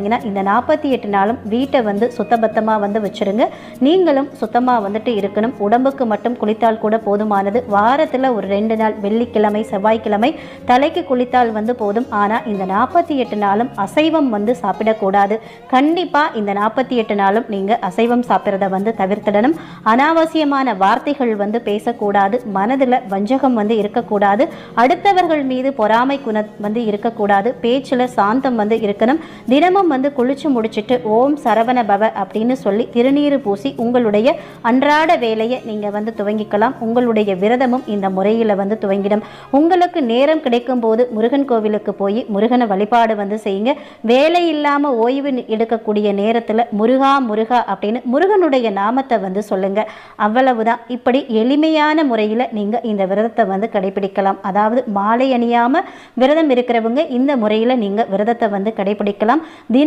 பார்த்தீங்கன்னா இந்த நாற்பத்தி எட்டு நாளும் வீட்டை வந்து சுத்தபத்தமாக வந்து வச்சுருங்க. நீங்களும் சுத்தமாக வந்துட்டு இருக்கணும். உடம்புக்கு மட்டும் குளித்தால் கூட போதுமானது. வாரத்தில் ஒரு ரெண்டு நாள் வெள்ளிக்கிழமை செவ்வாய்க்கிழமை தலைக்கு குளித்தால் வந்து போதும். ஆனால் இந்த நாற்பத்தி எட்டு நாளும் அசைவம் வந்து சாப்பிடக்கூடாது. கண்டிப்பாக இந்த நாற்பத்தி எட்டு நாளும் நீங்கள் அசைவம் சாப்பிட்றத வந்து தவிர்த்திடணும். அனாவசியமான வார்த்தைகள் வந்து பேசக்கூடாது. மனதில் வஞ்சகம் வந்து இருக்கக்கூடாது. அடுத்தவர்கள் மீது பொறாமை குணம் வந்து இருக்கக்கூடாது. பேச்சில் சாந்தம் வந்து இருக்கணும். தினமும் வந்து குளிச்சு முடிச்சுட்டு ஓம் சரவண பவ அப்படின்னு சொல்லி திருநீறு பூசி உங்களுடைய அன்றாட வேலையை நீங்கள் வந்து துவங்கிக்கலாம். உங்களுடைய விரதமும் இந்த முறையில் வந்து துவங்கிடும். உங்களுக்கு நேரம் கிடைக்கும் போது முருகன் கோவிலுக்கு போய் முருகனை வழிபாடு வந்து செய்யுங்க. வேலை இல்லாமல் ஓய்வு எடுக்கக்கூடிய நேரத்தில் முருகா முருகா அப்படின்னு முருகனுடைய நாமத்தை வந்து சொல்லுங்க. அவ்வளவுதான். இப்படி எளிமையான முறையில் நீங்கள் இந்த விரதத்தை வந்து கடைபிடிக்கலாம். அதாவது மாலை அணியாமல் விரதம் இருக்கிறவங்க இந்த முறையில் நீங்கள் விரதத்தை வந்து கடைபிடிக்கலாம். தின